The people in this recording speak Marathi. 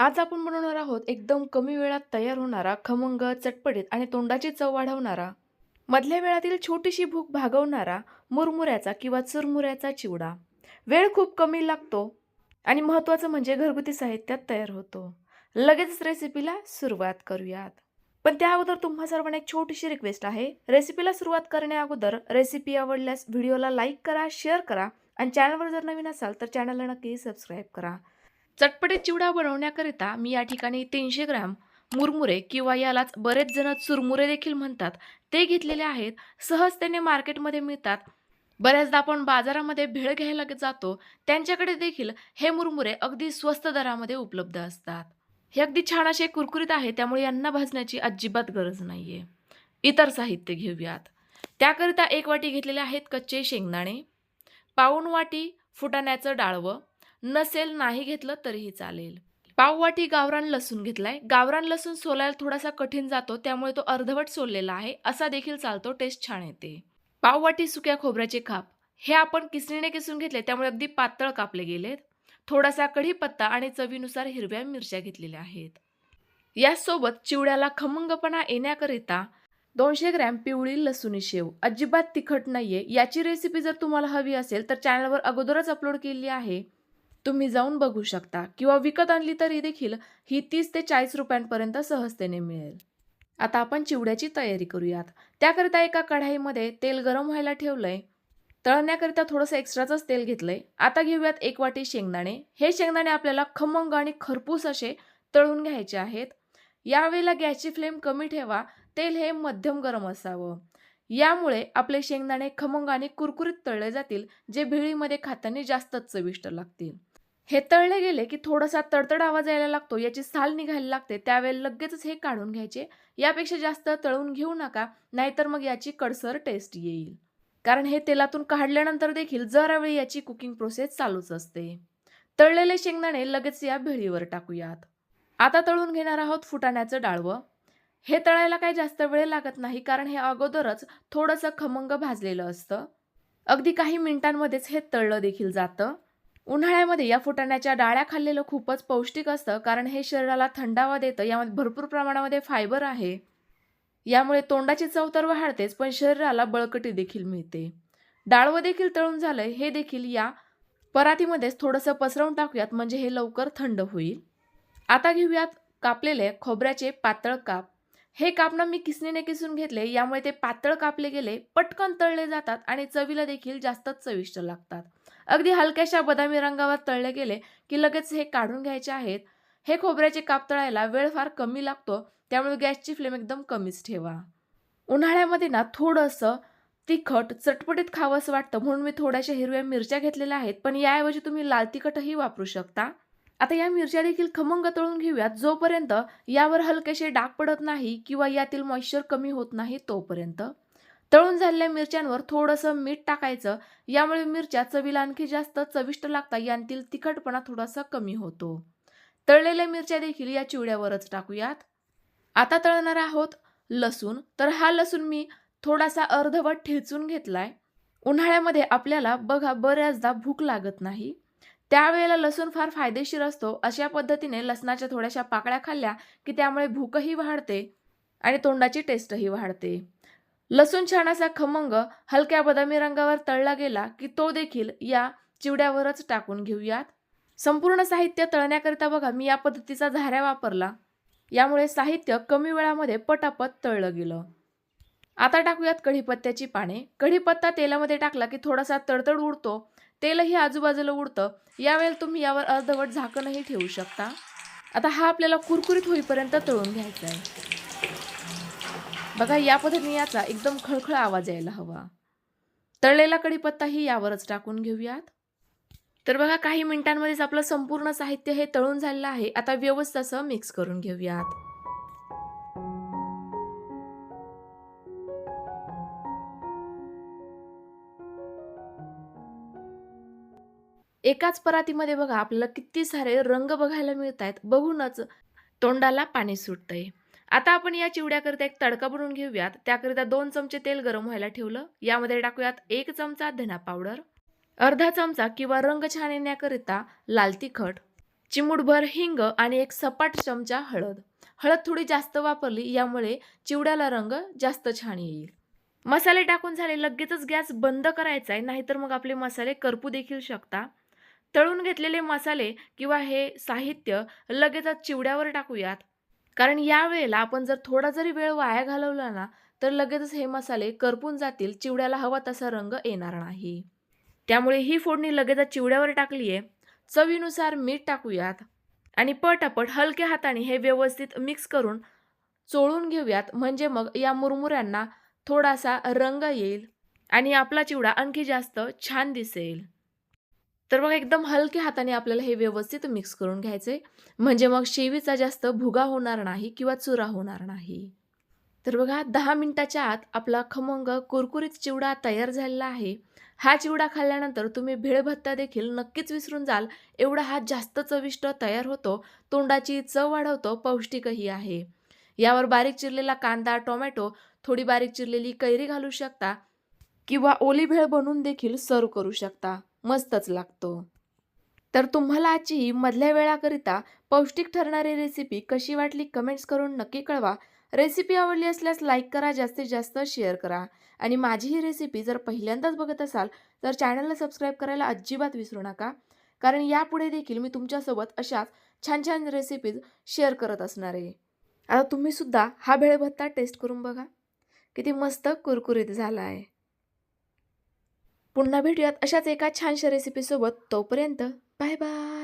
आज आपण बनवणार आहोत एकदम कमी वेळात तयार होणारा खमंग चटपटीत आणि तोंडाची चव वाढवणारा मधल्या वेळातील छोटीशी भूक भागवणारा मुरमुऱ्याचा किंवा चुरमुऱ्याचा चिवडा. वेळ खूप कमी लागतो आणि महत्त्वाचं म्हणजे घरगुती साहित्यात तयार होतो. लगेच रेसिपीला सुरुवात करूयात. पण त्या अगोदर तुम्हा सर्वांना एक छोटीशी रिक्वेस्ट आहे. रेसिपीला सुरुवात करण्या अगोदर रेसिपी आवडल्यास व्हिडिओला लाईक करा शेअर करा आणि चॅनलवर जर नवीन असाल तर चॅनलला नक्की सबस्क्राईब करा. चटपटीत चिवडा बनवण्याकरिता मी या ठिकाणी तीनशे ग्रॅम मुरमुरे किंवा यालाच बरेच जण चुरमुरे देखील म्हणतात. ते घेतलेले आहेत. सहजतेने मार्केटमध्ये मिळतात. बऱ्याचदा आपण बाजारामध्ये भेळ घ्यायला जातो. त्यांच्याकडे देखील हे मुरमुरे अगदी स्वस्त दरामध्ये उपलब्ध असतात. हे अगदी छान असे कुरकुरीत आहे. त्यामुळे यांना भाजण्याची अजिबात गरज नाही आहे इतर साहित्य घेऊयात. त्याकरिता एक वाटी घेतलेले आहेत कच्चे शेंगदाणे पाऊण वाटी फुटाण्याचं डाळवं नसेल नाही घेतलं तरीही चालेल. पाववाटी गावरान लसूण घेतलाय. गावरान लसूण सोलायला थोडासा कठीण जातो त्यामुळे तो अर्धवट सोललेला आहे. असा देखील चालतो टेस्ट छान येते. पाववाटी सुक्या खोबऱ्याचे खाप हे आपण किसणीने किसून घेतले त्यामुळे अगदी पातळ कापले गेलेत. थोडासा कढीपत्ता आणि चवीनुसार हिरव्या मिरच्या घेतलेल्या आहेत. यासोबत चिवड्याला खमंगपणा येण्याकरिता दोनशे ग्रॅम पिवळी लसुणी शेव. अजिबात तिखट नाहीये. याची रेसिपी जर तुम्हाला हवी असेल तर चॅनलवर अगोदरच अपलोड केली आहे. तुम्ही जाऊन बघू शकता. किंवा विकत आणली तरी देखील ही तीस ते चाळीस रुपयांपर्यंत सहजतेने मिळेल. आता आपण चिवड्याची तयारी करूयात. त्याकरिता एका कढाईमध्ये तेल गरम व्हायला ठेवलंय. तळण्याकरिता थोडंसं एक्स्ट्राचंच तेल घेतलंय. आता घेऊयात एक वाटी शेंगदाणे. हे शेंगदाणे आपल्याला खमंग आणि खरपूस असे तळून घ्यायचे आहेत. यावेळेला गॅसची फ्लेम कमी ठेवा. तेल हे मध्यम गरम असावं. यामुळे आपले शेंगदाणे खमंग आणि कुरकुरीत तळले जातील जे भेळीमध्ये खाताना जास्तच चविष्ट लागतील. हे तळले गेले की थोडासा तडतड आवाज यायला लागतो याची साल निघायला लागते त्यावेळेला लगेचच हे काढून घ्यायचे. यापेक्षा जास्त तळून घेऊ नका नाहीतर मग याची कडसर टेस्ट येईल. कारण हे तेलातून काढल्यानंतर देखील जरा वेळी याची कुकिंग प्रोसेस चालूच असते. तळलेले शेंगदाणे लगेच या भेळीवर टाकूयात. आता तळून घेणार आहोत फुटाण्याचं डाळवं. हे तळायला काही जास्त वेळ लागत नाही कारण हे अगोदरच थोडंसं खमंग भाजलेलं असतं. अगदी काही मिनिटांमध्येच हे तळलं देखील जातं. उन्हाळ्यामध्ये या फुटाण्याच्या डाळ्या खाल्लेलं खूपच पौष्टिक असतं कारण हे शरीराला थंडावा देतं. यामध्ये भरपूर प्रमाणामध्ये फायबर आहे. यामुळे तोंडाची चव तर वाढतेच पण शरीराला बळकटी देखील मिळते. डाळवं देखील तळून झालंय. हे देखील या परातीमध्येच थोडंसं पसरवून टाकूयात म्हणजे हे लवकर थंड होईल. आता घेऊयात कापलेले खोबऱ्याचे पातळ काप. हे कापणं मी किसणीने किसून घेतले यामुळे ते पातळ कापले गेले पटकन तळले जातात आणि चवीला देखील जास्तच चविष्ट लागतात. अगदी हलक्याशा बदामी रंगावर तळले गेले की लगेच हे काढून घ्यायचे आहेत. हे खोबऱ्याचे काप तळायला वेळ फार कमी लागतो त्यामुळे गॅसची फ्लेम एकदम कमीच ठेवा. उन्हाळ्यामध्ये ना थोडंसं तिखट चटपटीत खावंसं वाटतं म्हणून मी थोड्याशा हिरव्या मिरच्या घेतलेल्या आहेत पण याऐवजी तुम्ही लाल तिखटही वापरू शकता. आता या मिरच्या देखील खमंग तळून घेऊयात जोपर्यंत यावर हलकेसे डाग पडत नाही किंवा यातील मॉइश्चर कमी होत नाही तोपर्यंत. तळून झालेल्या मिरच्यांवर थोडंसं मीठ टाकायचं. यामुळे मिरच्या चवीला आणखी जास्त चविष्ट लागतात. यांतील तिखटपणा थोडासा कमी होतो. तळलेल्या मिरच्या देखील या चिवड्यावरच टाकूयात. आता तळणार आहोत लसूण. तर हा लसूण मी थोडासा अर्धवट ठेचून घेतलाय. उन्हाळ्यामध्ये आपल्याला बघा बऱ्याचदा भूक लागत नाही. त्यावेळेला लसूण फार फायदेशीर असतो. अशा पद्धतीने लसणाच्या थोड्याशा पाकळ्या खाल्ल्या की त्यामुळे भूकही वाढते आणि तोंडाची टेस्टही वाढते. लसूण छान असा खमंग हलक्या बदामी रंगावर तळला गेला की तो देखील या चिवड्यावरच टाकून घेऊयात. संपूर्ण साहित्य तळण्याकरिता बघा मी या पद्धतीचा झाऱ्या वापरला. यामुळे साहित्य कमी वेळामध्ये पटापट तळलं गेलं. आता टाकूयात कढीपत्त्याची पाने. कढीपत्ता तेलामध्ये टाकला की थोडासा तडतड उडतो. तेलही आजूबाजूला उडतं. यावेळेला तुम्ही यावर अर्धवट झाकणही ठेवू शकता. आता हा आपल्याला कुरकुरीत होईपर्यंत तळून घ्यायचा आहे बघा या पद्धतीने याचा एकदम खळखळ आवाज यायला हवा. तळलेला कढीपत्ताही यावरच टाकून घेऊयात. तर बघा काही मिनिटांमध्येच आपलं संपूर्ण साहित्य हे तळून झालेलं आहे. आता व्यवस्थित असं मिक्स करून घेऊयात. एकाच परातीमध्ये बघा आपल्याला किती सारे रंग बघायला मिळत आहेत बघूनच तोंडाला पाणी सुटतंय. आता आपण या चिवड्याकरिता एक तडका बनवून घेऊयात. त्याकरिता दोन चमचे तेल गरम व्हायला ठेवलं. यामध्ये टाकूयात एक चमचा धना पावडर अर्धा चमचा किंवा रंग छान येण्याकरिता लाल तिखट चिमूटभर हिंग आणि एक सपाट चमचा हळद. हळद थोडी जास्त वापरली यामुळे चिवड्याला रंग जास्त छान येईल. मसाले टाकून झाले लगेचच गॅस बंद करायचा आहे नाहीतर मग आपले मसाले करपू देखील शकता. तळून घेतलेले मसाले किंवा हे साहित्य लगेचच चिवड्यावर टाकूयात. कारण या वेळेला आपण जर थोडा जरी वेळ वाया घालवला ना तर लगेचच हे मसाले करपून जातील चिवड्याला हवा तसा रंग येणार नाही. त्यामुळे ही फोडणी लगेचच चिवड्यावर टाकली आहे चवीनुसार मीठ टाकूयात आणि पटापट हलक्या हाताने हे व्यवस्थित मिक्स करून चोळून घेऊयात. म्हणजे मग या मुरमुऱ्यांना थोडासा रंग येईल आणि आपला चिवडा आणखी जास्त छान दिसेल. तर बघा एकदम हलक्या हाताने आपल्याला हे व्यवस्थित मिक्स करून घ्यायचे. म्हणजे मग शेवीचा जास्त भुगा होणार नाही किंवा चुरा होणार नाही. तर बघा दहा मिनिटाच्या आत आपला खमंग कुरकुरीत चिवडा तयार झालेला आहे. हा चिवडा खाल्ल्यानंतर तुम्ही भेळभत्ता देखील नक्कीच विसरून जाल. एवढा हा जास्त चविष्ट तयार होतो. तोंडाची चव वाढवतो. पौष्टिकही आहे. यावर बारीक चिरलेला कांदा टोमॅटो थोडी बारीक चिरलेली कैरी घालू शकता किंवा ओली भेळ बनवून देखील सर्व करू शकता. मस्तच लागतो. तर तुम्हाला आजची ही मधल्या वेळाकरिता पौष्टिक ठरणारी रेसिपी कशी वाटली कमेंट्स करून नक्की कळवा. रेसिपी आवडली असल्यास लाईक करा जास्तीत जास्त शेअर करा. आणि माझी ही रेसिपी जर पहिल्यांदाच बघत असाल तर चॅनलला सबस्क्राईब करायला अजिबात विसरू नका. कारण यापुढे देखील मी तुमच्यासोबत अशाच छान छान रेसिपीज शेअर करत असणार आहे. आता तुम्हीसुद्धा हा भेळभत्ता टेस्ट करून बघा. किती मस्त कुरकुरीत झाला आहे पुन्हा भेटूयात अशाच एका छानशा रेसिपीसोबत तोपर्यंत बाय बाय